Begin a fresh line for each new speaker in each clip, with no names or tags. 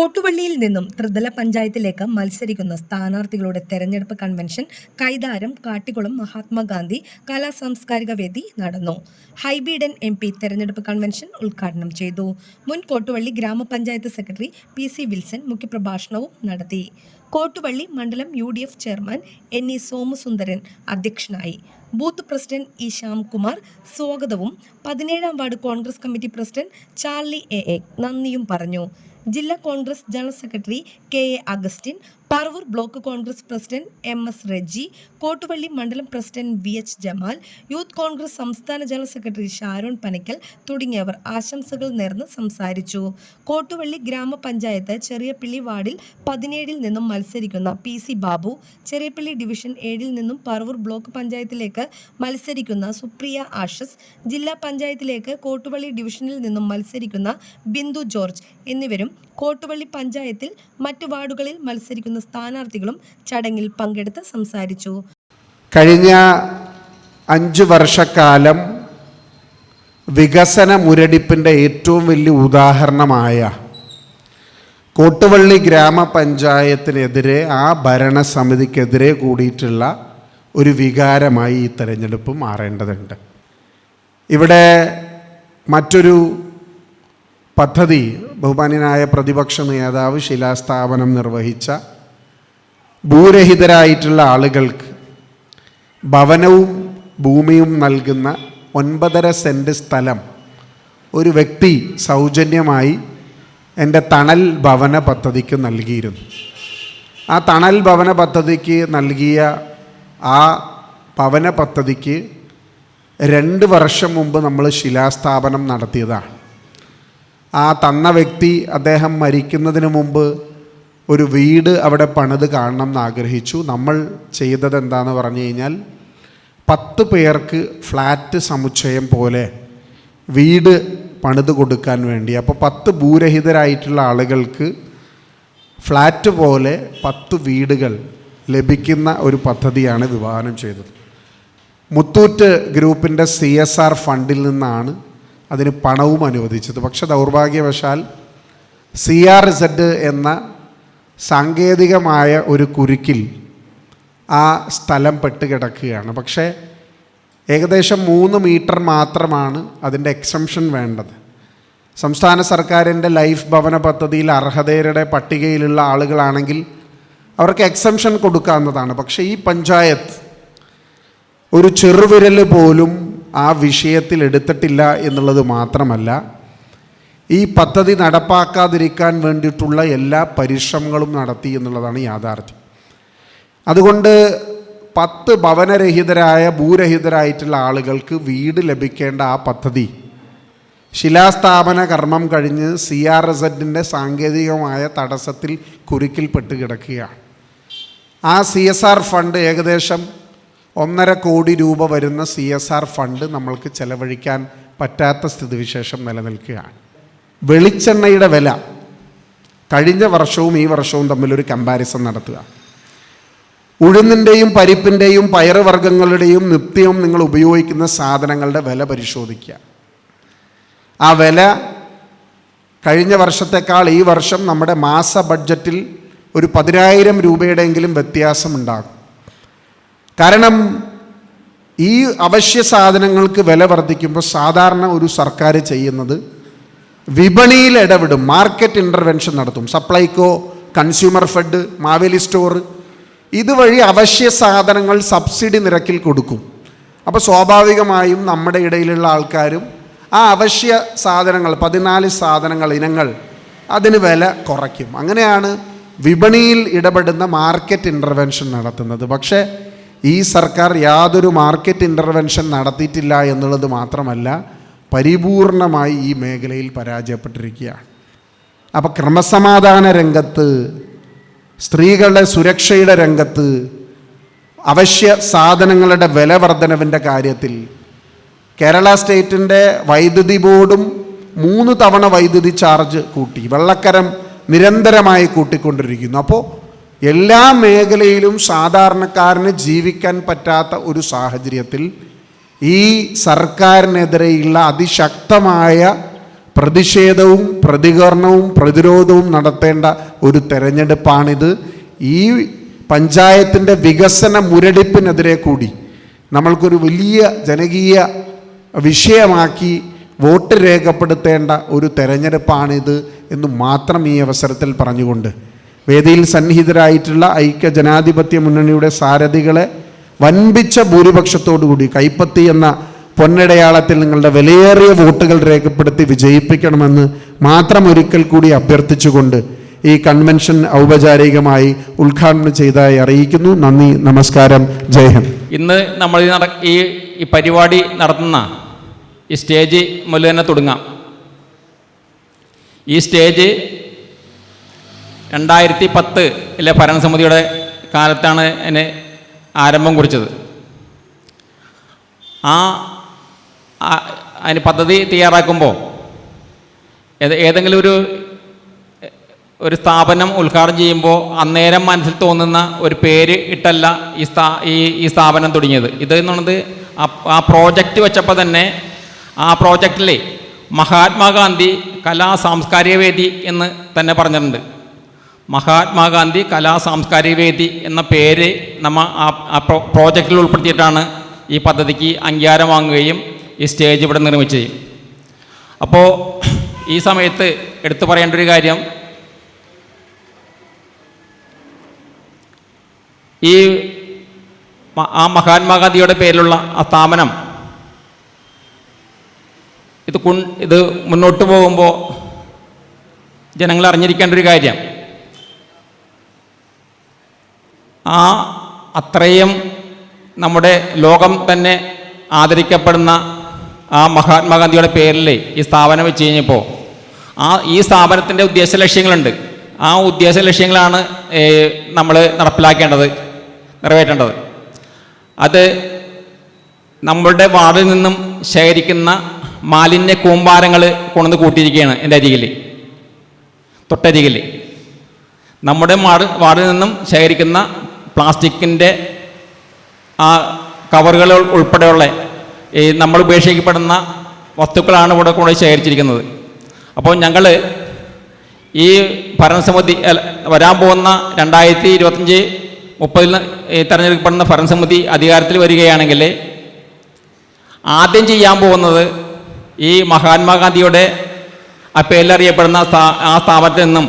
കോട്ടുവള്ളിയിൽ നിന്നും ത്രിതല പഞ്ചായത്തിലേക്ക് മത്സരിക്കുന്ന സ്ഥാനാർത്ഥികളുടെ തെരഞ്ഞെടുപ്പ് കൺവെൻഷൻ കൈതാരം കാട്ടിക്കുളം മഹാത്മാഗാന്ധി കലാ സാംസ്കാരിക വേദി നടന്നു. ഹൈബീഡൻ എം പി തെരഞ്ഞെടുപ്പ് കൺവെൻഷൻ ഉദ്ഘാടനം ചെയ്തു. മുൻ Kottuvally grama panchayat secretary P C Wilson മുഖ്യപ്രഭാഷണവും നടത്തി. കോട്ടുവള്ളി മണ്ഡലം U D F chairman N E Somasundaran അധ്യക്ഷനായി. ബൂത്ത് പ്രസിഡന്റ് ഇ ശ്യാംകുമാർ സ്വാഗതവും പതിനേഴാം ward Congress committee president Charlie A A നന്ദിയും പറഞ്ഞു. ജില്ലാ Congress general secretary K A Augustine Paravur block Congress president M S Reji Kottuvally മണ്ഡലം president V H Jamal youth Congress സംസ്ഥാന general secretary Sharon Panakkal തുടങ്ങിയവർ ആശംസകൾ നേർന്ന് സംസാരിച്ചു. കോട്ടുവള്ളി ഗ്രാമപഞ്ചായത്ത് ചെറിയപ്പള്ളി വാർഡിൽ പതിനേഴിൽ നിന്നും മത്സരിക്കുന്ന P C Babu Cheriyappally division ഏഴിൽ നിന്നും പറവൂർ ബ്ലോക്ക് പഞ്ചായത്തിലേക്ക് മത്സരിക്കുന്ന സുപ്രിയ ആഷസ് ജില്ലാ പഞ്ചായത്തിലേക്ക് കോട്ടുവള്ളി ഡിവിഷനിൽ നിന്നും മത്സരിക്കുന്ന ബിന്ദു ജോർജ് എന്നിവരും കോട്ടുവള്ളി പഞ്ചായത്തിൽ മറ്റു വാർഡുകളിൽ മത്സരിക്കുന്ന സ്ഥാനാർത്ഥികളും ചടങ്ങിൽ പങ്കെടുത്ത് സംസാരിച്ചു.
കഴിഞ്ഞ അഞ്ചു വർഷക്കാലം വികസന മുരടിപ്പിന്റെ ഏറ്റവും വലിയ ഉദാഹരണമായ കോട്ടുവള്ളി ഗ്രാമപഞ്ചായത്തിനെതിരെ ആ ഭരണസമിതിക്കെതിരെ കൂടിയിട്ടുള്ള ഒരു വികാരമായി ഈ തെരഞ്ഞെടുപ്പ് മാറേണ്ടതുണ്ട്. ഇവിടെ മറ്റൊരു പദ്ധതി ബഹുമാന്യനായ പ്രതിപക്ഷ നേതാവ് ശിലാസ്ഥാപനം നിർവഹിച്ച ഭൂരഹിതരായിട്ടുള്ള ആളുകൾക്ക് ഭവനവും ഭൂമിയും നൽകുന്ന ഒൻപതര സെന്റ് സ്ഥലം ഒരു വ്യക്തി സൗജന്യമായി എന്റെ തണൽ ഭവന പദ്ധതിക്ക് നൽകിയിരുന്നു. ആ തണൽ ഭവന പദ്ധതിക്ക് നൽകിയ ആ ഭവന പദ്ധതിക്ക് രണ്ട് വർഷം മുമ്പ് നമ്മൾ ശിലാസ്ഥാപനം നടത്തിയതാണ്. ആ തന്ന വ്യക്തി അദ്ദേഹം മരിക്കുന്നതിന് മുമ്പ് ഒരു വീട് അവിടെ പണിത് കാണണം എന്ന് ആഗ്രഹിച്ചു നമ്മൾ ചെയ്തത് എന്താണെന്ന് പറഞ്ഞു കഴിഞ്ഞാൽ പത്ത് പേർക്ക് ഫ്ലാറ്റ് സമുച്ചയം പോലെ വീട് പണിത് കൊടുക്കാൻ വേണ്ടി. അപ്പോൾ പത്ത് ഭൂരഹിതരായിട്ടുള്ള ആളുകൾക്ക് ഫ്ലാറ്റ് പോലെ പത്ത് വീടുകൾ ലഭിക്കുന്ന ഒരു പദ്ധതിയാണ് വിഭാവനം ചെയ്തത്. മുത്തൂറ്റ് ഗ്രൂപ്പിന്റെ സി എസ് ആർ ഫണ്ടിൽ നിന്നാണ് അതിന് പണവും അനുവദിച്ചത്. പക്ഷെ ദൗർഭാഗ്യവശാൽ സി ആർ സെഡ് എന്ന സാങ്കേതികമായ ഒരു കുരുക്കിൽ ആ സ്ഥലം പെട്ടുകിടക്കുകയാണ് പക്ഷേ ഏകദേശം മൂന്ന് മീറ്റർ മാത്രമാണ് അതിന്റെ എക്സംഷൻ വേണ്ടത്. സംസ്ഥാന സർക്കാരിന്റെ ലൈഫ് ഭവന പദ്ധതിയിൽ അർഹതയുടെ പട്ടികയിലുള്ള ആളുകളാണെങ്കിൽ അവർക്ക് എക്സംഷൻ കൊടുക്കാവുന്നതാണ്. പക്ഷേ ഈ പഞ്ചായത്ത് ഒരു ചെറുവിരൽ പോലും ആ വിഷയത്തിൽ എടുത്തിട്ടില്ല എന്നുള്ളത് മാത്രമല്ല ഈ പദ്ധതി നടപ്പാക്കാതിരിക്കാൻ വേണ്ടിയിട്ടുള്ള എല്ലാ പരിശ്രമങ്ങളും നടത്തി എന്നുള്ളതാണ് യാഥാർത്ഥ്യം. അതുകൊണ്ട് പത്ത് ഭവനരഹിതരായ ഭൂരഹിതരായിട്ടുള്ള ആളുകൾക്ക് വീട് ലഭിക്കേണ്ട ആ പദ്ധതി ശിലാസ്ഥാപന കർമ്മം കഴിഞ്ഞ് സി ആർ എസ് എഡിന്റെ സാങ്കേതികമായ തടസ്സത്തിൽ കുരുക്കിൽപ്പെട്ട് കിടക്കുകയാണ്. ആ സി എസ് ആർ ഫണ്ട് ഏകദേശം ഒന്നര കോടി രൂപ വരുന്ന സി എസ് ആർ ഫണ്ട് നമ്മൾക്ക് ചെലവഴിക്കാൻ പറ്റാത്ത സ്ഥിതിവിശേഷം നിലനിൽക്കുകയാണ്. വെളിച്ചെണ്ണയുടെ വില. കഴിഞ്ഞ വർഷവും ഈ വർഷവും തമ്മിലൊരു കമ്പാരിസൺ നടത്തുക. ഉഴുന്നിന്റെയും പരിപ്പിന്റെയും പയറുവർഗങ്ങളുടെയും നിത്യവും നിങ്ങൾ ഉപയോഗിക്കുന്ന സാധനങ്ങളുടെ വില പരിശോധിക്കുക. ആ വില കഴിഞ്ഞ വർഷത്തേക്കാൾ ഈ വർഷം നമ്മുടെ മാസ ബഡ്ജറ്റിൽ ഒരു പതിനായിരം രൂപയുടെയെങ്കിലും വ്യത്യാസമുണ്ടാകും. കാരണം ഈ അവശ്യ സാധനങ്ങൾക്ക് വില വർദ്ധിക്കുമ്പോൾ സാധാരണ ഒരു സർക്കാർ ചെയ്യുന്നത് വിപണിയിൽ ഇടപെടും. മാർക്കറ്റ് ഇന്റർവെൻഷൻ നടത്തും. Supplyco consumer fed Maveli store ഇതുവഴി അവശ്യ സാധനങ്ങൾ സബ്സിഡി നിരക്കിൽ കൊടുക്കും. അപ്പോൾ സ്വാഭാവികമായും നമ്മുടെ ഇടയിലുള്ള ആൾക്കാരും ആ അവശ്യ സാധനങ്ങൾ പതിനാല് സാധനങ്ങൾ ഇനങ്ങൾ അതിന് വില കുറയ്ക്കും. അങ്ങനെയാണ് വിപണിയിൽ ഇടപെടുന്ന മാർക്കറ്റ് ഇന്റർവെൻഷൻ നടത്തുന്നത്. പക്ഷേ ഈ സർക്കാർ യാതൊരു മാർക്കറ്റ് ഇന്റർവെൻഷൻ നടത്തിയിട്ടില്ല എന്നുള്ളത് മാത്രമല്ല പരിപൂർണമായി ഈ മേഖലയിൽ പരാജയപ്പെട്ടിരിക്കുകയാണ്. അപ്പോൾ ക്രമസമാധാന രംഗത്ത് സ്ത്രീകളുടെ സുരക്ഷയുടെ രംഗത്ത് അവശ്യ സാധനങ്ങളുടെ വില വർധനവിന്റെ കാര്യത്തിൽ കേരള സ്റ്റേറ്റിന്റെ വൈദ്യുതി ബോർഡും മൂന്ന് തവണ വൈദ്യുതി ചാർജ് കൂട്ടി വെള്ളക്കരം നിരന്തരമായി കൂട്ടിക്കൊണ്ടിരിക്കുന്നു. അപ്പോൾ എല്ലാ മേഖലയിലും സാധാരണക്കാരന് ജീവിക്കാൻ പറ്റാത്ത ഒരു സാഹചര്യത്തിൽ ഈ സർക്കാരിനെതിരെയുള്ള അതിശക്തമായ പ്രതിഷേധവും പ്രതികരണവും പ്രതിരോധവും നടത്തേണ്ട ഒരു തെരഞ്ഞെടുപ്പാണിത്. ഈ പഞ്ചായത്തിന്റെ വികസന മുരടിപ്പിനെതിരെ കൂടി നമ്മൾക്കൊരു വലിയ ജനകീയ വിഷയമാക്കി വോട്ട് രേഖപ്പെടുത്തേണ്ട ഒരു തെരഞ്ഞെടുപ്പാണിത് എന്ന് മാത്രം ഈ അവസരത്തിൽ പറഞ്ഞുകൊണ്ട് വേദിയിൽ സന്നിഹിതരായിട്ടുള്ള ഐക്യ ജനാധിപത്യ മുന്നണിയുടെ സാരഥികളെ വൻപിച്ച ഭൂരിപക്ഷത്തോടുകൂടി കൈപ്പത്തി എന്ന പൊന്നടയാളത്തിൽ നിങ്ങളുടെ വിലയേറിയ വോട്ടുകൾ രേഖപ്പെടുത്തി വിജയിപ്പിക്കണമെന്ന് മാത്രം ഒരിക്കൽ കൂടി അഭ്യർത്ഥിച്ചുകൊണ്ട് ഈ കൺവെൻഷൻ ഔപചാരികമായി ഉദ്ഘാടനം ചെയ്തതായി അറിയിക്കുന്നു. നന്ദി നമസ്കാരം. ജയ് ഹിന്ദ്.
ഇന്ന് നമ്മൾ ഈ ഈ പരിപാടി നടത്തുന്ന ഈ സ്റ്റേജ് മുതൽ തന്നെ തുടങ്ങാം. ഈ സ്റ്റേജ് രണ്ടായിരത്തി പത്ത് പത്തിലെ ഭരണസമിതിയുടെ കാലത്താണ് അതിന് ആരംഭം കുറിച്ചത്. ആ അതിന് പദ്ധതി തയ്യാറാക്കുമ്പോൾ ഏത് ഏതെങ്കിലും ഒരു ഒരു സ്ഥാപനം ഉദ്ഘാടനം ചെയ്യുമ്പോൾ അന്നേരം മനസ്സിൽ തോന്നുന്ന ഒരു പേര് ഇട്ടല്ല ഈ സ്ഥാ ഈ ഈ സ്ഥാപനം തുടങ്ങിയത്. ഇത് എന്നുള്ളത് ആ ആ പ്രോജക്റ്റ് വെച്ചപ്പോൾ തന്നെ ആ പ്രോജക്റ്റിലെ മഹാത്മാഗാന്ധി കലാ സാംസ്കാരിക വേദി എന്ന് തന്നെ പറഞ്ഞിട്ടുണ്ട്. മഹാത്മാഗാന്ധി കലാ സാംസ്കാരിക വേദി എന്ന പേര് നമ്മൾ ആ ആ പ്രോ പ്രോജക്റ്റിൽ ഉൾപ്പെടുത്തിയിട്ടാണ് ഈ പദ്ധതിക്ക് അംഗീകാരം വാങ്ങുകയും ഈ സ്റ്റേജ് ഇവിടെ നിർമ്മിച്ചത്. അപ്പോൾ ഈ സമയത്ത് എടുത്തു പറയേണ്ട ഒരു കാര്യം. ഈ ആ മഹാത്മാഗാന്ധിയുടെ പേരിലുള്ള ആ സ്ഥാപനം ഇത് കുൺ ഇത് മുന്നോട്ട് പോകുമ്പോൾ ജനങ്ങൾ അറിഞ്ഞിരിക്കേണ്ട ഒരു കാര്യം. ആ അത്രയും നമ്മുടെ ലോകം തന്നെ ആദരിക്കപ്പെടുന്ന ആ മഹാത്മാഗാന്ധിയുടെ പേരിൽ ഈ സ്ഥാപനം വെച്ച് കഴിഞ്ഞപ്പോൾ ആ ഈ സ്ഥാപനത്തിന്റെ ഉദ്ദേശ ലക്ഷ്യങ്ങളുണ്ട്. ആ ഉദ്ദേശ ലക്ഷ്യങ്ങളാണ് നമ്മൾ നടപ്പിലാക്കേണ്ടത് നിറവേറ്റേണ്ടത്. അത് നമ്മളുടെ വാർഡിൽ നിന്നും ശേഖരിക്കുന്ന മാലിന്യ കൂമ്പാരങ്ങൾ കൊണ്ടുവന്ന് കൂട്ടിയിരിക്കുകയാണ് എന്റെ അരികിൽ തൊട്ടരികിൽ നമ്മുടെ വാർഡ് വാർഡിൽ നിന്നും ശേഖരിക്കുന്ന പ്ലാസ്റ്റിക്കിന്റെ ആ കവറുകൾ ഉൾപ്പെടെയുള്ള ഈ നമ്മൾ ഉപേക്ഷിക്കപ്പെടുന്ന വസ്തുക്കളാണ് ഇവിടെ കൊണ്ട് ശേഖരിച്ചിരിക്കുന്നത്. അപ്പോൾ ഞങ്ങൾ ഈ ഭരണസമിതി വരാൻ പോകുന്ന രണ്ടായിരത്തി ഇരുപത്തഞ്ച് മുപ്പതിൽ തിരഞ്ഞെടുക്കപ്പെടുന്ന ഭരണസമിതി അധികാരത്തിൽ വരികയാണെങ്കിൽ ആദ്യം ചെയ്യാൻ പോകുന്നത് ഈ മഹാത്മാഗാന്ധിയുടെ ആ പേരിലറിയപ്പെടുന്ന ആ സ്ഥാപനത്തിൽ നിന്നും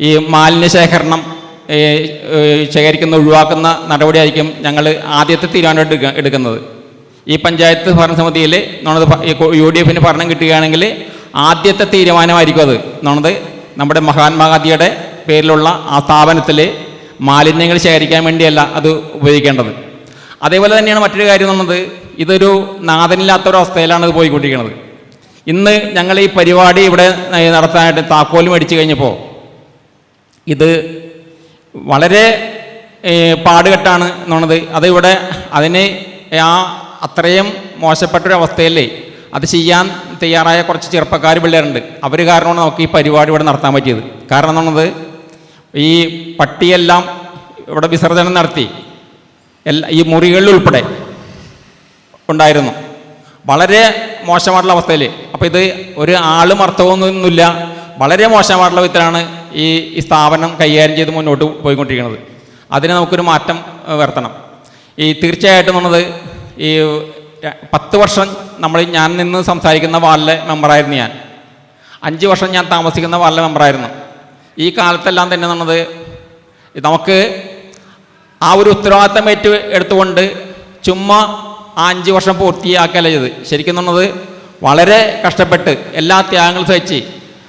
ഈ മാലിന്യ ശേഖരണം ശേഖരിക്കുന്ന ഒഴിവാക്കുന്ന നടപടിയായിരിക്കും ഞങ്ങൾ ആദ്യത്തെ തീരുമാനം എടുക്ക എടുക്കുന്നത്. ഈ പഞ്ചായത്ത് ഭരണസമിതിയിൽ നമ്മളത് യു ഡി എഫിന് ഭരണം കിട്ടുകയാണെങ്കിൽ ആദ്യത്തെ തീരുമാനമായിരിക്കും അത്. എന്നുള്ളത് നമ്മുടെ മഹാത്മാഗാന്ധിയുടെ പേരിലുള്ള ആ സ്ഥാപനത്തിൽ മാലിന്യങ്ങൾ ശേഖരിക്കാൻ വേണ്ടിയല്ല അത് ഉപയോഗിക്കേണ്ടത്. അതേപോലെ തന്നെയാണ് മറ്റൊരു കാര്യം എന്നുള്ളത് ഇതൊരു നാഥനില്ലാത്തൊരവസ്ഥയിലാണ് ഇത് പോയിക്കൊണ്ടിരിക്കുന്നത്. ഇന്ന് ഞങ്ങൾ ഈ പരിപാടി ഇവിടെ നടത്താനായിട്ട് താക്കോൽ മേടിച്ചു കഴിഞ്ഞപ്പോൾ ഇത് വളരെ പാടുകെട്ടാണ് എന്നുള്ളത്. അത് ഇവിടെ അതിന് ആ അത്രയും മോശപ്പെട്ടൊരവസ്ഥയല്ലേ അത് ചെയ്യാൻ തയ്യാറായ കുറച്ച് ചെറുപ്പക്കാർ പിള്ളേരുണ്ട്. അവർ കാരണമാണ് നമുക്ക് ഈ പരിപാടി ഇവിടെ നടത്താൻ പറ്റിയത്. കാരണം എന്നുള്ളത് ഈ പട്ടിയെല്ലാം ഇവിടെ വിസർജനം നടത്തി എല്ലാ ഈ മുറികളിൽ ഉൾപ്പെടെ ഉണ്ടായിരുന്നു. വളരെ മോശമായിട്ടുള്ള അവസ്ഥയിൽ അപ്പോൾ ഇത് ഒരു ആളും അർത്ഥമൊന്നുമില്ല. വളരെ മോശമായിട്ടുള്ള വിധത്തിലാണ് ഈ ഈ സ്ഥാപനം കൈകാര്യം ചെയ്ത് മുന്നോട്ട് പോയിക്കൊണ്ടിരിക്കുന്നത്. അതിന് നമുക്കൊരു മാറ്റം വരുത്തണം. ഈ തീർച്ചയായിട്ടും എന്നുള്ളത് ഈ പത്ത് വർഷം നമ്മൾ ഞാൻ നിന്ന് സംസാരിക്കുന്ന വാർഡിലെ മെമ്പറായിരുന്നു ഞാൻ. അഞ്ച് വർഷം ഞാൻ താമസിക്കുന്ന വാർഡിലെ മെമ്പറായിരുന്നു. ഈ കാലത്തെല്ലാം തന്നെ എന്നുള്ളത് നമുക്ക് ആ ഒരു ഉത്തരവാദിത്തം ഏറ്റു എടുത്തുകൊണ്ട് ചുമ്മാ ആ അഞ്ച് വർഷം പൂർത്തിയാക്കല ചെയ്ത് ശരിക്കും എന്നുള്ളത് വളരെ കഷ്ടപ്പെട്ട് എല്ലാ ത്യാഗങ്ങളും സഹിച്ച്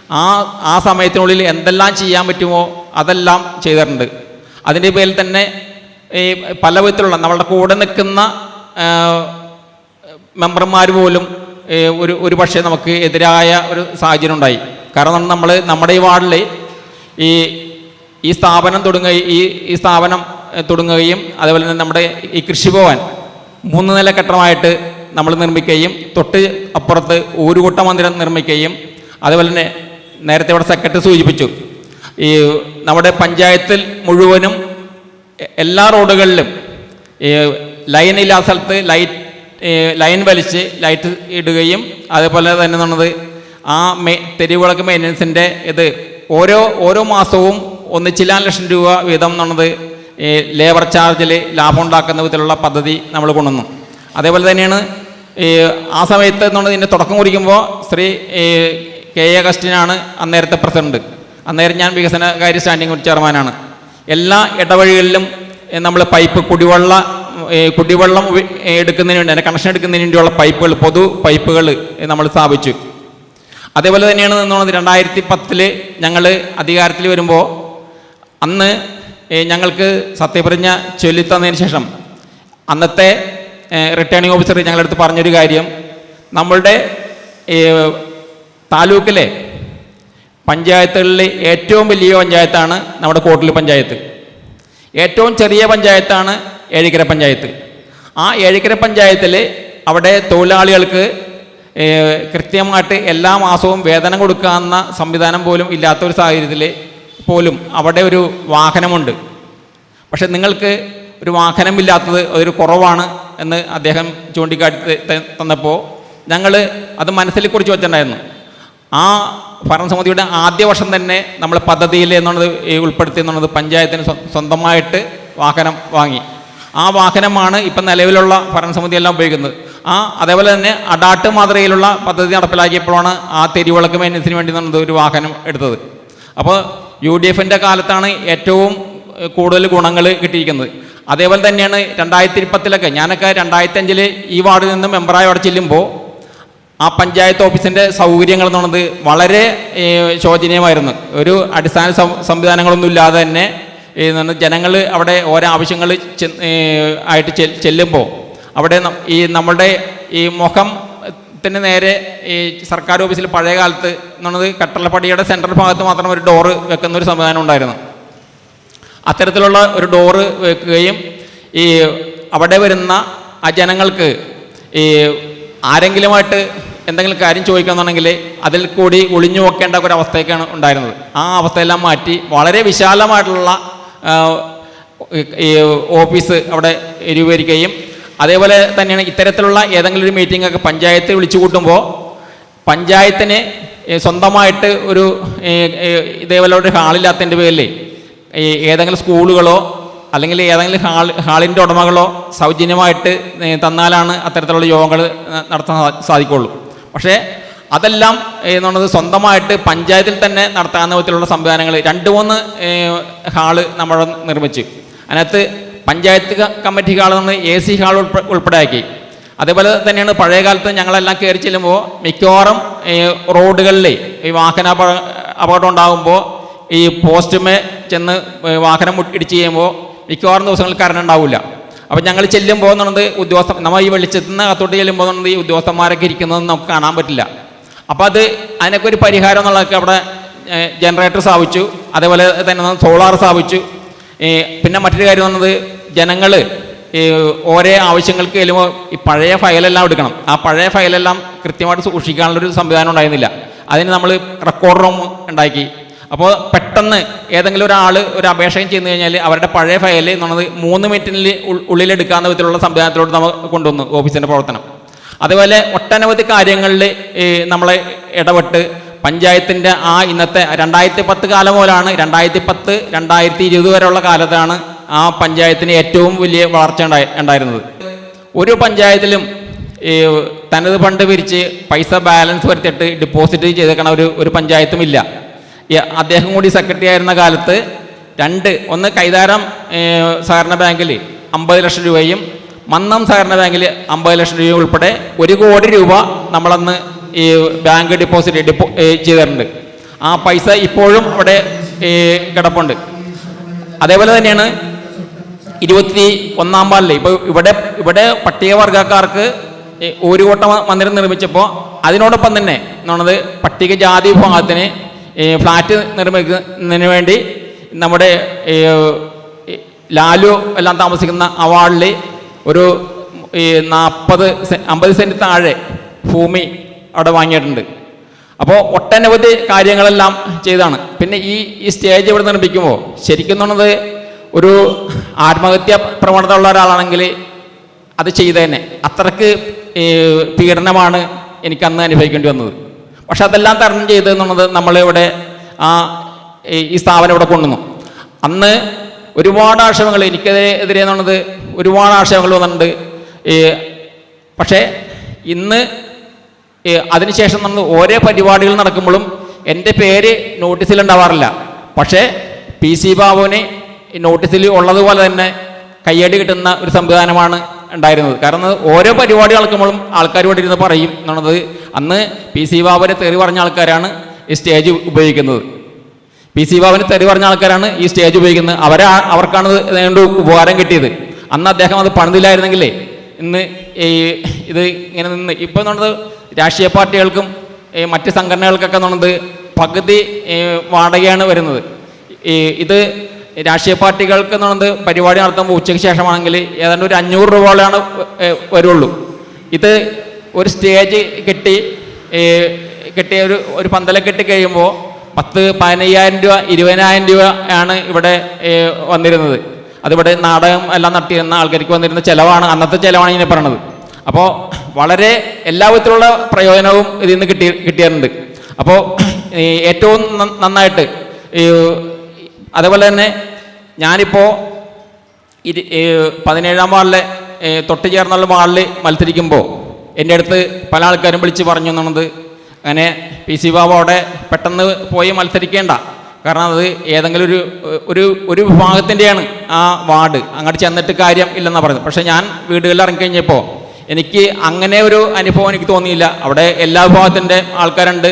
ആ ആ സമയത്തിനുള്ളിൽ എന്തെല്ലാം ചെയ്യാൻ പറ്റുമോ അതെല്ലാം ചെയ്തിട്ടുണ്ട്. അതിന്റെ പേരിൽ തന്നെ ഈ പല വിധത്തിലുള്ള നമ്മളുടെ കൂടെ നിൽക്കുന്ന മെമ്പർമാർ പോലും ഒരു ഒരു പക്ഷേ നമുക്ക് എതിരായ ഒരു സാഹചര്യം ഉണ്ടായി. കാരണം നമ്മൾ നമ്മുടെ ഈ വാർഡിൽ ഈ ഈ സ്ഥാപനം തുടങ്ങുകയും ഈ ഈ സ്ഥാപനം തുടങ്ങുകയും അതുപോലെ തന്നെ നമ്മുടെ ഈ കൃഷിഭവൻ മൂന്ന് നില കെട്ടമായിട്ട് നമ്മൾ നിർമ്മിക്കുകയും തൊട്ട് അപ്പുറത്ത് ഊരുകൂട്ട മന്ദിരം നിർമ്മിക്കുകയും അതുപോലെ തന്നെ നേരത്തെ ഇവിടെ സെക്രട്ടറി സൂചിപ്പിച്ചു. ഈ നമ്മുടെ പഞ്ചായത്തിൽ മുഴുവനും എല്ലാ റോഡുകളിലും ഈ ലൈൻ ഇല്ലാത്ത സ്ഥലത്ത് ലൈറ്റ് ലൈൻ വലിച്ച് ലൈറ്റ് ഇടുകയും അതേപോലെ തന്നെ എന്നുള്ളത് ആ മെ തെരുവിളക്ക് മെയിന്റനൻസിന്റെ ഇത് ഓരോ ഓരോ മാസവും ഒന്നിച്ചില്ലാൻ ലക്ഷം രൂപ വീതം എന്നുള്ളത് ഈ ലേബർ ചാർജിൽ ലാഭം ഉണ്ടാക്കുന്ന വിധത്തിലുള്ള പദ്ധതി നമ്മൾ കൊണ്ടുവന്നു. അതേപോലെ തന്നെയാണ് ഈ ആ സമയത്ത് എന്നുള്ളത് ഇതിന്റെ തുടക്കം കുറിക്കുമ്പോൾ ശ്രീ കെ എ അഗസ്റ്റിനാണ് അന്നേരത്തെ പ്രസിഡന്റ്. അന്നേരം ഞാൻ വികസനകാര്യ സ്റ്റാൻഡിംഗ് ചെയർമാനാണ്. എല്ലാ ഇടവഴികളിലും നമ്മൾ പൈപ്പ് കുടിവെള്ള കുടിവെള്ളം എടുക്കുന്നതിന് വേണ്ടി കണക്ഷൻ എടുക്കുന്നതിന് വേണ്ടിയുള്ള പൈപ്പുകൾ പൊതു പൈപ്പുകൾ നമ്മൾ സ്ഥാപിച്ചു. അതേപോലെ തന്നെയാണ് എന്നുള്ളത് രണ്ടായിരത്തി പത്തിൽ ഞങ്ങൾ അധികാരത്തിൽ വരുമ്പോൾ അന്ന് ഞങ്ങൾക്ക് സത്യപ്രതിജ്ഞ ചൊല്ലിത്തന്നതിന് ശേഷം അന്നത്തെ റിട്ടേണിംഗ് ഓഫീസർ ഞങ്ങളടുത്ത് പറഞ്ഞൊരു കാര്യം. നമ്മളുടെ താലൂക്കിലെ പഞ്ചായത്തുകളിലെ ഏറ്റവും വലിയ പഞ്ചായത്താണ് നമ്മുടെ കോട്ടിൽ പഞ്ചായത്ത്. ഏറ്റവും ചെറിയ പഞ്ചായത്താണ് ഏഴിക്കര പഞ്ചായത്ത്. ആ ഏഴിക്കര പഞ്ചായത്തിൽ അവിടെ തൊഴിലാളികൾക്ക് കൃത്യമായിട്ട് എല്ലാ മാസവും വേതനം കൊടുക്കാവുന്ന സംവിധാനം പോലും ഇല്ലാത്ത ഒരു സാഹചര്യത്തിൽ പോലും അവിടെ ഒരു വാഹനമുണ്ട്. പക്ഷെ നിങ്ങൾക്ക് ഒരു വാഹനമില്ലാത്തത് ഒരു കുറവാണ് എന്ന് അദ്ദേഹം ചൂണ്ടിക്കാട്ടി തന്നപ്പോൾ ഞങ്ങൾ അത് മനസ്സിൽ കുറിച്ച് വെച്ചിട്ടുണ്ടായിരുന്നു. ആ ഭരണസമിതിയുടെ ആദ്യ വർഷം തന്നെ നമ്മൾ പദ്ധതിയിൽ എന്നുള്ളത് ഉൾപ്പെടുത്തി എന്നുള്ളത് പഞ്ചായത്തിന് സ്വന്തമായിട്ട് വാഹനം വാങ്ങി. ആ വാഹനമാണ് ഇപ്പം നിലവിലുള്ള ഭരണസമിതിയെല്ലാം ഉപയോഗിക്കുന്നത്. ആ അതേപോലെ തന്നെ അഡാട്ട് മാതൃകയിലുള്ള പദ്ധതി നടപ്പിലാക്കിയപ്പോഴാണ് ആ തെരുവിളക്ക് മെയിനൻസിന് വേണ്ടി എന്നുള്ളത് ഒരു വാഹനം എടുത്തത്. അപ്പോൾ യു ഡി എഫിന്റെ കാലത്താണ് ഏറ്റവും കൂടുതൽ ഗുണങ്ങൾ കിട്ടിയിരിക്കുന്നത്. അതേപോലെ തന്നെയാണ് രണ്ടായിരത്തി ഇരുപത്തിലൊക്കെ ഞാനൊക്കെ രണ്ടായിരത്തി അഞ്ചിൽ ഈ വാർഡിൽ നിന്ന് മെമ്പറായി അവിടെ ചെല്ലുമ്പോൾ ആ പഞ്ചായത്ത് ഓഫീസിന്റെ സൗകര്യങ്ങൾ എന്ന് പറയുന്നത് വളരെ ശോചനീയമായിരുന്നു. ഒരു അടിസ്ഥാന സംവിധാനങ്ങളൊന്നും ഇല്ലാതെ തന്നെ ജനങ്ങൾ അവിടെ ഓരോ ആവശ്യങ്ങൾ ആയിട്ട് ചെല്ലുമ്പോൾ അവിടെ ഈ നമ്മളുടെ ഈ മുഖം ത്തിന് നേരെ ഈ സർക്കാർ ഓഫീസിൽ പഴയ കാലത്ത് എന്നുള്ളത് കട്ടളപ്പടിയുടെ സെൻട്രൽ ഭാഗത്ത് മാത്രം ഒരു ഡോറ് വെക്കുന്ന ഒരു സംവിധാനം ഉണ്ടായിരുന്നു. അത്തരത്തിലുള്ള ഒരു ഡോറ് വെക്കുകയും ഈ അവിടെ വരുന്ന ആ ജനങ്ങൾക്ക് ഈ ആരെങ്കിലുമായിട്ട് എന്തെങ്കിലും കാര്യം ചോദിക്കണമെന്നുണ്ടെങ്കിൽ അതിൽ കൂടി ഒളിഞ്ഞു നോക്കേണ്ട ഒരു അവസ്ഥയൊക്കെയാണ് ഉണ്ടായിരുന്നത്. ആ അവസ്ഥയെല്ലാം മാറ്റി വളരെ വിശാലമായിട്ടുള്ള ഓഫീസ് അവിടെ രൂപീകരിക്കുകയും അതേപോലെ തന്നെയാണ് ഇത്തരത്തിലുള്ള ഏതെങ്കിലും ഒരു മീറ്റിംഗ് ഒക്കെ പഞ്ചായത്ത് വിളിച്ചു കൂട്ടുമ്പോൾ പഞ്ചായത്തിന് സ്വന്തമായിട്ട് ഒരു ഇതേപോലെ ഒരു ഹാളില്ലാത്തതിന്റെ പേരിൽ ഏതെങ്കിലും സ്കൂളുകളോ അല്ലെങ്കിൽ ഏതെങ്കിലും ഹാൾ ഹാളിന്റെ ഉടമകളോ സൗജന്യമായിട്ട് തന്നാലാണ് അത്തരത്തിലുള്ള യോഗങ്ങൾ നടത്താൻ സാധിക്കുള്ളൂ പക്ഷേ അതെല്ലാം എന്നുള്ളത് സ്വന്തമായിട്ട് പഞ്ചായത്തിൽ തന്നെ നടത്താവുന്ന വിധത്തിലുള്ള സംവിധാനങ്ങൾ രണ്ട് മൂന്ന് ഹാൾ നമ്മൾ നിർമ്മിച്ച്. അതിനകത്ത് പഞ്ചായത്ത് കമ്മിറ്റി ഹാൾ നമ്മൾ എ സി ഹാൾ ഉൾപ്പെ ഉൾപ്പെടെ ആക്കി അതേപോലെ തന്നെയാണ് പഴയ കാലത്ത് ഞങ്ങളെല്ലാം കയറി ചെല്ലുമ്പോൾ മിക്കവാറും ഈ റോഡുകളിൽ ഈ വാഹന അപകടം ഉണ്ടാകുമ്പോൾ ഈ പോസ്റ്റുമേ ചെന്ന് വാഹനം ഇടിച്ച് ചെയ്യുമ്പോൾ മിക്കവാറും ദിവസങ്ങൾ കറണ്ട് ഉണ്ടാവില്ല അപ്പം ഞങ്ങൾ ചെല്ലുമ്പോൾ എന്നുള്ളത് ഉദ്യോഗസ്ഥ നമ്മൾ ഈ വെളിച്ചത്തിൽ നിന്ന് അകത്തോട്ട് ചെല്ലുമ്പോൾ എന്നുള്ളത് ഈ ഉദ്യോഗസ്ഥന്മാരൊക്കെ ഇരിക്കുന്നത് നമുക്ക് കാണാൻ പറ്റില്ല. അപ്പം അത് അതിനൊക്കെ ഒരു പരിഹാരം എന്നുള്ളതൊക്കെ അവിടെ ജനറേറ്റർ സ്ഥാപിച്ചു. അതേപോലെ തന്നെ സോളാർ സ്ഥാപിച്ചു. പിന്നെ മറ്റൊരു കാര്യം എന്നത് ജനങ്ങൾ ഓരോ ആവശ്യങ്ങൾക്ക് ചെല്ലുമ്പോൾ ഈ പഴയ ഫയലെല്ലാം എടുക്കണം. ആ പഴയ ഫയലെല്ലാം കൃത്യമായിട്ട് സൂക്ഷിക്കാനുള്ളൊരു സംവിധാനം ഉണ്ടായിരുന്നില്ല. അതിന് നമ്മൾ റെക്കോർഡ് റൂം ഉണ്ടാക്കി. അപ്പോൾ പെട്ടെന്ന് ഏതെങ്കിലും ഒരാൾ ഒരു അപേക്ഷയും ചെയ്തു കഴിഞ്ഞാൽ അവരുടെ പഴയ ഫയൽ എന്നുള്ളത് മൂന്ന് മിനിറ്റിന് ഉള്ളിലെടുക്കാവുന്ന വിധത്തിലുള്ള സംവിധാനത്തിലോട്ട് നമ്മൾ കൊണ്ടുവന്നു ഓഫീസിന്റെ പ്രവർത്തനം. അതുപോലെ ഒട്ടനവധി കാര്യങ്ങളിൽ നമ്മളെ ഇടപെട്ട് പഞ്ചായത്തിന്റെ ആ ഇന്നത്തെ രണ്ടായിരത്തി പത്ത് കാലം മുതലാണ് രണ്ടായിരത്തി പത്ത് രണ്ടായിരത്തി ഇരുപത് വരെയുള്ള കാലത്താണ് ആ പഞ്ചായത്തിന് ഏറ്റവും വലിയ വളർച്ച ഉണ്ടായിരുന്നത്. ഒരു പഞ്ചായത്തിലും ഈ തനത് ഫണ്ട് പിരിച്ച് പൈസ ബാലൻസ് വരുത്തിയിട്ട് ഡിപ്പോസിറ്റ് ചെയ്തേക്കണ ഒരു ഒരു പഞ്ചായത്തും ഇല്ല. അദ്ദേഹം കൂടി സെക്രട്ടറി ആയിരുന്ന കാലത്ത് രണ്ട് ഒന്ന് കൈതാരം സഹകരണ ബാങ്കിൽ അമ്പത് ലക്ഷം രൂപയും മന്നം സഹകരണ ബാങ്കിൽ അമ്പത് ലക്ഷം രൂപ ഉൾപ്പെടെ ഒരു കോടി രൂപ നമ്മളന്ന് ഈ ബാങ്ക് ഡിപ്പോസിറ്റ് ഡിപ്പോ ചെയ്തിട്ടുണ്ട്. ആ പൈസ ഇപ്പോഴും അവിടെ കിടപ്പുണ്ട്. അതേപോലെ തന്നെയാണ് ഇരുപത്തി ഒന്നാം പാലിൽ ഇപ്പോൾ ഇവിടെ ഇവിടെ പട്ടികവർഗക്കാർക്ക് ഒരു കോട്ട മന്ദിരം നിർമ്മിച്ചപ്പോൾ അതിനോടൊപ്പം തന്നെ എന്നുള്ളത് പട്ടികജാതി വിഭാഗത്തിന് ഈ ഫ്ലാറ്റ് നിർമ്മിക്കുന്നതിന് വേണ്ടി നമ്മുടെ ലാലു എല്ലാം താമസിക്കുന്ന അവാർഡിൽ വാർഡിൽ ഒരു ഈ നാൽപ്പത് അമ്പത് സെന്റ് താഴെ ഭൂമി അവിടെ വാങ്ങിയിട്ടുണ്ട്. അപ്പോൾ ഒട്ടനവധി കാര്യങ്ങളെല്ലാം ചെയ്താണ്. പിന്നെ ഈ ഈ സ്റ്റേജ് ഇവിടെ നിർമ്മിക്കുമ്പോൾ ശരിക്കും എന്നുള്ളത് ഒരു ആത്മഹത്യ പ്രവണത ഉള്ള ഒരാളാണെങ്കിൽ അത് ചെയ്തേനെ. അത്രയ്ക്ക് പീഡനമാണ് എനിക്കന്ന് അനുഭവിക്കേണ്ടി വന്നത്. പക്ഷെ അതെല്ലാം തരണം ചെയ്ത് എന്നുള്ളത് നമ്മളിവിടെ ആ ഈ- സ്ഥാപനം ഇവിടെ കൊണ്ടുവന്നു. അന്ന് ഒരുപാട് ആക്ഷേപങ്ങൾ എനിക്കെതിരെ എന്നുള്ളത് ഒരുപാട് ആക്ഷേപങ്ങൾ വന്നിട്ടുണ്ട്. ഈ പക്ഷേ ഇന്ന് അതിനുശേഷം നമ്മൾ ഓരോ പരിപാടികൾ നടക്കുമ്പോഴും എന്റെ പേര് നോട്ടീസിൽ ഉണ്ടാവാറില്ല. പക്ഷേ പി സി ബാബുവിന് നോട്ടീസിൽ ഉള്ളതുപോലെ തന്നെ കയ്യടി കിട്ടുന്ന ഒരു സംവിധാനമാണ് ഉണ്ടായിരുന്നത്. കാരണം ഓരോ പരിപാടി നടക്കുമ്പോഴും ആൾക്കാർ ഇവിടെ ഇരുന്ന് പറയും എന്നുള്ളത് അന്ന് പി സി ബാബുവിനെ തെറി പറഞ്ഞ ആൾക്കാരാണ് ഈ സ്റ്റേജ് ഉപയോഗിക്കുന്നത്. പി സി ബാബുവിന് തെറി പറഞ്ഞ ആൾക്കാരാണ് ഈ സ്റ്റേജ് ഉപയോഗിക്കുന്നത്. അവരാ അവർക്കാണ് ഇത് അതുകൊണ്ട് ഉപകാരം കിട്ടിയത്. അന്ന് അദ്ദേഹം അത് പണിതില്ലായിരുന്നെങ്കിലേ ഇന്ന് ഈ ഇത് ഇങ്ങനെ നിന്ന് ഇപ്പം എന്നുള്ളത് രാഷ്ട്രീയ പാർട്ടികൾക്കും മറ്റ് സംഘടനകൾക്കൊക്കെ എന്നുള്ളത് പകുതി വാടകയാണ് വരുന്നത്. ഇത് രാഷ്ട്രീയ പാർട്ടികൾക്ക് എന്നുള്ളത് പരിപാടി നടത്തുമ്പോൾ ഉച്ചയ്ക്ക് ശേഷമാണെങ്കിൽ ഏതാണ്ട് ഒരു അഞ്ഞൂറ് രൂപയോളാണ് വരുള്ളൂ. ഇത് ഒരു സ്റ്റേജ് കെട്ടി കെട്ടിയ ഒരു ഒരു പന്തലൊക്കെ കെട്ടി കഴിയുമ്പോൾ പത്ത് പതിനയ്യായിരം രൂപ ഇരുപതിനായിരം രൂപ ആണ് ഇവിടെ വന്നിരുന്നത്. അതിവിടെ നാടകം എല്ലാം നടത്തിയിരുന്ന ആൾക്കാർക്ക് വന്നിരുന്ന ചിലവാണ് അന്നത്തെ ചിലവാണ് ഇങ്ങനെ പറയണത്. അപ്പോൾ വളരെ എല്ലാ വിധത്തിലുള്ള പ്രയോജനവും ഇതിൽ നിന്ന് കിട്ടി കിട്ടിയിട്ടുണ്ട്. അപ്പോൾ ഏറ്റവും നന്നായിട്ട് അതേപോലെ തന്നെ ഞാനിപ്പോൾ ഇരു പതിനേഴാം വാർഡിലെ തൊട്ട് ചേർന്നുള്ള വാർഡിൽ മത്സരിക്കുമ്പോൾ എന്റെ അടുത്ത് പല ആൾക്കാരും വിളിച്ച് പറഞ്ഞു എന്നുള്ളത് അങ്ങനെ പി സി ബാബോടെ പെട്ടെന്ന് പോയി മത്സരിക്കേണ്ട. കാരണം അത് ഏതെങ്കിലും ഒരു ഒരു ഒരു വിഭാഗത്തിന്റെയാണ് ആ വാർഡ്. അങ്ങോട്ട് ചെന്നിട്ട് കാര്യം ഇല്ലെന്നാണ് പറഞ്ഞത് പക്ഷേ ഞാൻ വീടുകളിൽ ഇറങ്ങിക്കഴിഞ്ഞപ്പോൾ എനിക്ക് അങ്ങനെ ഒരു അനുഭവം എനിക്ക് തോന്നിയില്ല. അവിടെ എല്ലാ വിഭാഗത്തിന്റെ ആൾക്കാരുണ്ട്.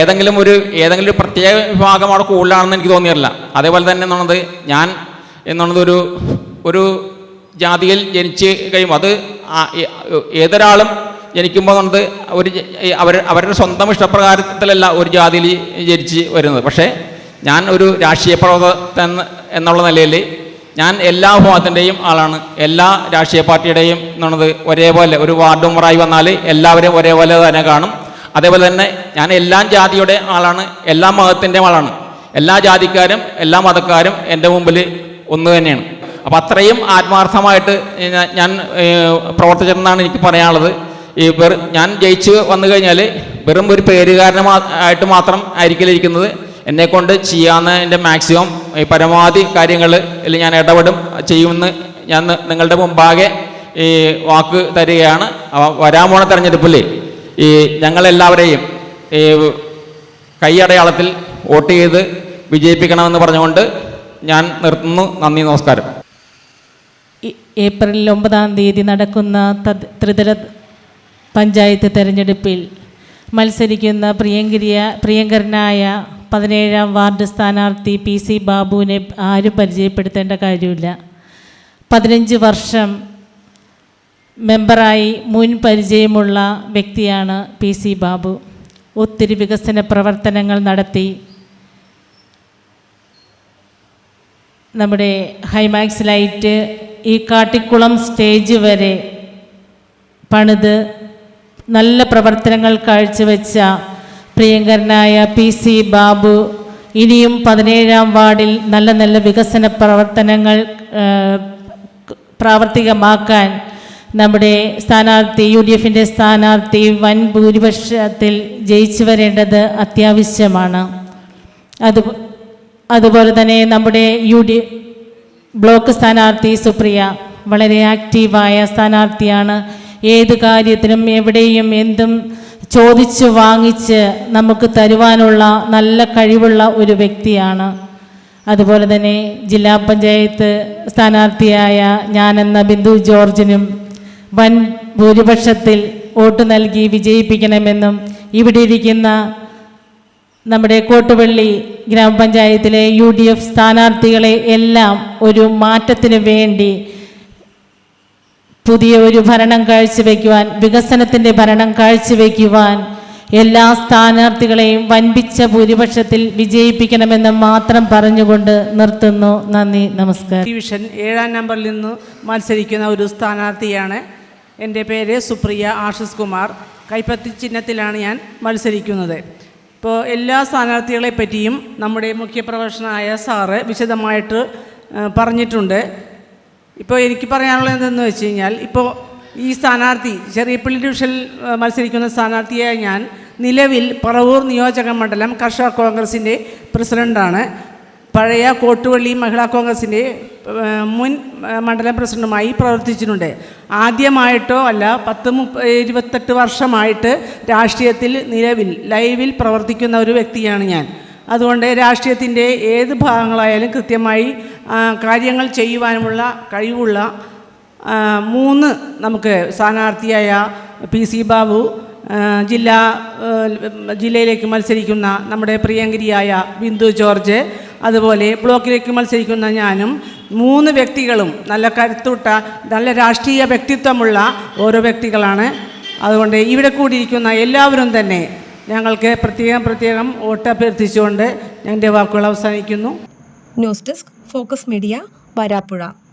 ഏതെങ്കിലും ഒരു ഏതെങ്കിലും ഒരു പ്രത്യേക വിഭാഗം അവിടെ കൂടുതലാണെന്ന് എനിക്ക് തോന്നിയിട്ടില്ല. അതേപോലെ തന്നെ എന്നുള്ളത് ഞാൻ എന്നുള്ളത് ഒരു ഒരു ജാതിയിൽ ജനിച്ച് കഴിയും അത് ഏതൊരാളും ജനിക്കുമ്പോൾ എന്നുള്ളത് ഒരു അവർ അവരുടെ സ്വന്തം ഇഷ്ടപ്രകാരത്തിലല്ല ഒരു ജാതിയിൽ ജനിച്ച് വരുന്നത്. പക്ഷേ ഞാൻ ഒരു രാഷ്ട്രീയ പ്രവർത്തകൻ എന്നുള്ള നിലയിൽ ഞാൻ എല്ലാ വിഭാഗത്തിന്റെയും ആളാണ്. എല്ലാ രാഷ്ട്രീയ പാർട്ടിയുടെയും എന്നുള്ളത് ഒരേപോലെ ഒരു വാർഡ് മെമ്പറായി വന്നാൽ എല്ലാവരും ഒരേപോലെ തന്നെ കാണും. അതേപോലെ തന്നെ ഞാൻ എല്ലാ ജാതിയുടെ ആളാണ് എല്ലാ മതത്തിന്റെയും ആളാണ്. എല്ലാ ജാതിക്കാരും എല്ലാ മതക്കാരും എന്റെ മുമ്പിൽ ഒന്ന് തന്നെയാണ്. അപ്പോൾ അത്രയും ആത്മാർത്ഥമായിട്ട് ഞാൻ- പ്രവർത്തിച്ചിട്ടുണ്ടെന്നാണ് എനിക്ക് പറയാനുള്ളത്. ഈ വെറും ഞാൻ ജയിച്ച് വന്നു കഴിഞ്ഞാൽ വെറും ഒരു പേരുകാരനെ ആയിട്ട് മാത്രം ആയിരിക്കില്ല ഇരിക്കുന്നത്. എന്നെക്കൊണ്ട് ചെയ്യാവുന്നതിന്റെ മാക്സിമം ഈ പരമാവധി കാര്യങ്ങൾ ഞാൻ ഇടപെടും ചെയ്യുമെന്ന് ഞാൻ നിങ്ങളുടെ മുമ്പാകെ ഈ വാക്ക് തരികയാണ്. വരാൻ പോണ തെരഞ്ഞെടുപ്പിൽ ഈ ഞങ്ങളെല്ലാവരെയും ഈ കൈയടയാളത്തിൽ വോട്ട് ചെയ്ത് വിജയിപ്പിക്കണമെന്ന് പറഞ്ഞുകൊണ്ട് ഞാൻ നിർത്തുന്നു. നന്ദി നമസ്കാരം.
ഏപ്രിൽ ഒമ്പതാം തീയതി നടക്കുന്ന ത്രിതല പഞ്ചായത്ത് തെരഞ്ഞെടുപ്പിൽ മത്സരിക്കുന്ന പ്രിയങ്കരിയ പ്രിയങ്കരനായ പതിനേഴാം വാർഡ് സ്ഥാനാർത്ഥി പി സി ബാബുവിനെ ആരും പരിചയപ്പെടുത്തേണ്ട കാര്യമില്ല. പതിനഞ്ച് വർഷം മെമ്പറായി മുൻ പരിചയമുള്ള വ്യക്തിയാണ് പി സി ബാബു. ഒത്തിരി വികസന പ്രവർത്തനങ്ങൾ നടത്തി. നമ്മുടെ ഹൈമാക്സ് ലൈറ്റ് ഈ കാട്ടിക്കുളം സ്റ്റേജ് വരെ പണിത് നല്ല പ്രവർത്തനങ്ങൾ കാഴ്ചവെച്ച പ്രിയങ്കരനായ പി സി ബാബു. ഇനിയും പതിനേഴാം വാർഡിൽ നല്ല നല്ല വികസന പ്രവർത്തനങ്ങൾ പ്രാവർത്തികമാക്കാൻ നമ്മുടെ സ്ഥാനാർത്ഥി യു ഡി എഫിന്റെ സ്ഥാനാർത്ഥി വൻ ഭൂരിപക്ഷത്തിൽ ജയിച്ചു വരേണ്ടത് അത്യാവശ്യമാണ്. അത് അതുപോലെ തന്നെ നമ്മുടെ യു ഡി ബ്ലോക്ക് സ്ഥാനാർത്ഥി സുപ്രിയ വളരെ ആക്റ്റീവായ സ്ഥാനാർത്ഥിയാണ്. ഏത് കാര്യത്തിനും എവിടെയും എന്തും ചോദിച്ചു വാങ്ങിച്ച് നമുക്ക് തരുവാനുള്ള നല്ല കഴിവുള്ള ഒരു വ്യക്തിയാണ്. അതുപോലെ തന്നെ ജില്ലാ പഞ്ചായത്ത് സ്ഥാനാർത്ഥിയായ ഞാനെന്ന ബിന്ദു ജോർജിനും വൻ ഭൂരിപക്ഷത്തിൽ വോട്ട് നൽകി വിജയിപ്പിക്കണമെന്നും ഇവിടെ ഇരിക്കുന്ന നമ്മുടെ കോട്ടുപള്ളി ഗ്രാമപഞ്ചായത്തിലെ യു ഡി എഫ് സ്ഥാനാർത്ഥികളെ എല്ലാം ഒരു മാറ്റത്തിന് വേണ്ടി പുതിയ ഒരു ഭരണം കാഴ്ചവെക്കുവാൻ വികസനത്തിന്റെ ഭരണം കാഴ്ചവെക്കുവാൻ എല്ലാ സ്ഥാനാർത്ഥികളെയും വൻപിച്ച ഭൂരിപക്ഷത്തിൽ വിജയിപ്പിക്കണമെന്ന് മാത്രം പറഞ്ഞുകൊണ്ട് നിർത്തുന്നു. നന്ദി നമസ്കാരം.
ഡിവിഷൻ ഏഴാം നമ്പറിൽ നിന്ന് മത്സരിക്കുന്ന ഒരു സ്ഥാനാർത്ഥിയാണ് എന്റെ പേര് സുപ്രിയ ആഷിസ് കുമാർ. കൈപ്പത്തി ചിഹ്നത്തിലാണ് ഞാൻ മത്സരിക്കുന്നത്. ഇപ്പോൾ എല്ലാ സ്ഥാനാർത്ഥികളെ പറ്റിയും നമ്മുടെ മുഖ്യപ്രഭാഷണനായ സാറ് വിശദമായിട്ട് പറഞ്ഞിട്ടുണ്ട്. ഇപ്പോൾ എനിക്ക് പറയാനുള്ളത് എന്തെന്ന് വെച്ച് കഴിഞ്ഞാൽ ഇപ്പോൾ ഈ സ്ഥാനാർത്ഥി ചെറിയപ്പള്ളി ഡിവിഷനിൽ മത്സരിക്കുന്ന സ്ഥാനാർത്ഥിയായ ഞാൻ നിലവിൽ പറവൂർ നിയോജക മണ്ഡലം കർഷക കോൺഗ്രസിന്റെ പ്രസിഡന്റാണ് പഴയ കോട്ടുവള്ളി മഹിളാ കോൺഗ്രസിന്റെ മുൻ മണ്ഡലം പ്രസിഡന്റുമായി പ്രവർത്തിച്ചിട്ടുണ്ട്. ആദ്യമായിട്ടോ അല്ല പത്ത് മുപ്പ ഇരുപത്തെട്ട് വർഷമായിട്ട് രാഷ്ട്രീയത്തിൽ നിലവിൽ ലൈവിൽ പ്രവർത്തിക്കുന്ന ഒരു വ്യക്തിയാണ് ഞാൻ. അതുകൊണ്ട് രാഷ്ട്രീയത്തിന്റെ ഏത് ഭാഗങ്ങളായാലും കൃത്യമായി കാര്യങ്ങൾ ചെയ്യുവാനുമുള്ള കഴിവുള്ള മൂന്ന് നമുക്ക് സ്ഥാനാർത്ഥിയായ പി സി ബാബു ജില്ലാ ജില്ലയിലേക്ക് മത്സരിക്കുന്ന നമ്മുടെ പ്രിയങ്കരിയായ ബിന്ദു ജോർജ് അതുപോലെ ബ്ലോക്കിലേക്ക് മത്സരിക്കുന്ന ഞാനും മൂന്ന് വ്യക്തികളും നല്ല കരുത്തുട്ട നല്ല രാഷ്ട്രീയ വ്യക്തിത്വമുള്ള ഓരോ വ്യക്തികളാണ്. അതുകൊണ്ട് ഇവിടെ കൂടിയിരിക്കുന്ന എല്ലാവരും തന്നെ ഞങ്ങൾക്ക് പ്രത്യേകം പ്രത്യേകം വോട്ട് അഭ്യർത്ഥിച്ചുകൊണ്ട് എന്റെ വാക്കുകൾ അവസാനിക്കുന്നു.
News desk focus media Varappuzha.